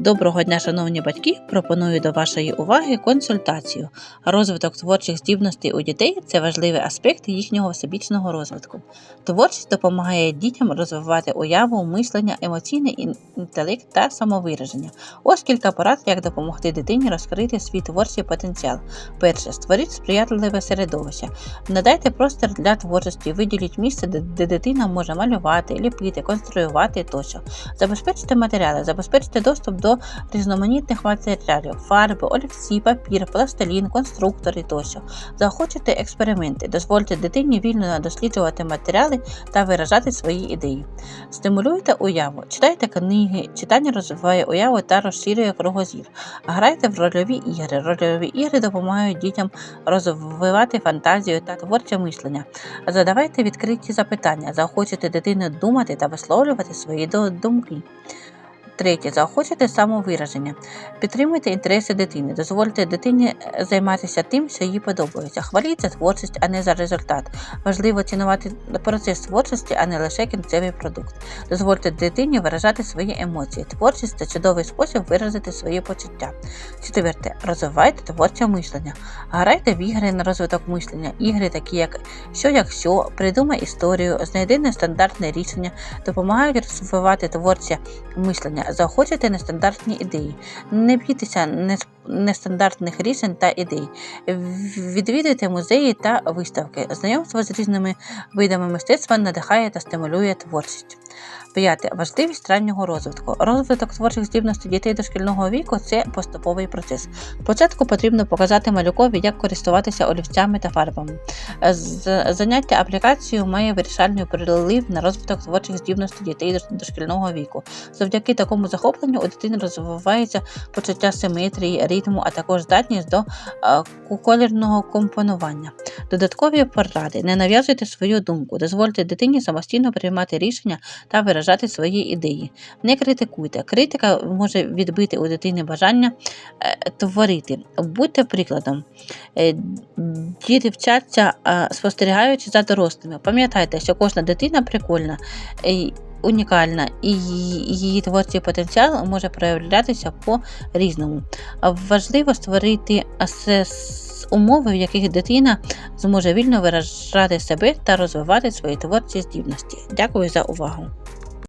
Доброго дня, шановні батьки! Пропоную до вашої уваги консультацію. Розвиток творчих здібностей у дітей це важливий аспект їхнього всебічного розвитку. Творчість допомагає дітям розвивати уяву, мислення, емоційний інтелект та самовираження. Ось кілька порад, як допомогти дитині розкрити свій творчий потенціал. Перше, створіть сприятливе середовище. Надайте простір для творчості, виділіть місце, де, дитина може малювати, ліпити, конструювати тощо. Забезпечте матеріали, забезпечте доступ до різноманітних матеріалів, фарби, олівці, папір, пластилін, конструктори тощо. Заохочуйте експерименти, дозвольте дитині вільно досліджувати матеріали та виражати свої ідеї. Стимулюйте уяву, читайте книги, читання розвиває уяву та розширює кругозір. Грайте в рольові ігри. Рольові ігри допомагають дітям розвивати фантазію та творче мислення. Задавайте відкриті запитання, заохочуйте дитину думати та висловлювати свої до- думки. Третє. Заохочуйте самовираження. Підтримуйте інтереси дитини. Дозвольте дитині е, займатися тим, що їй подобається. Хваліть за творчість, а не за результат. Важливо цінувати процес творчості, а не лише кінцевий продукт. Дозвольте дитині виражати свої емоції. Творчість це чудовий спосіб виразити свої почуття. Четверте. Розвивайте творче мислення. Грайте в ігри на розвиток мислення. Ігри, такі як що якщо, придумай історію, знайди нестандартне рішення, допомагають розвивати творче мислення, заохочуйте нестандартні ідеї. Не бійтеся нестандартних рішень та ідей. Відвідуйте музеї та виставки. Знайомство з різними видами мистецтва надихає та стимулює творчість. П'яте. Важливість раннього розвитку. Розвиток творчих здібностей дітей дошкільного віку це поступовий процес. Спочатку потрібно показати малюкові, як користуватися олівцями та фарбами. Заняття аплікацією має вирішальний вплив на розвиток творчих здібностей дітей дош- дошкільного віку. Завдяки такому захопленню у дитини розвивається почуття симетрії, ритму, а також здатність до е, колірного компонування. Додаткові поради. Не нав'язуйте свою думку, дозвольте дитині самостійно приймати рішення та виражати свої ідеї. Не критикуйте. Критика може відбити у дитини бажання е, творити. Будьте прикладом. Е, Діти вчаться, спостерігаючи за дорослими. Пам'ятайте, що кожна дитина прикольна. е, Унікальна і її творчий потенціал може проявлятися по-різному. Важливо створити с- умови, в яких дитина зможе вільно виражати себе та розвивати свої творчі здібності. Дякую за увагу!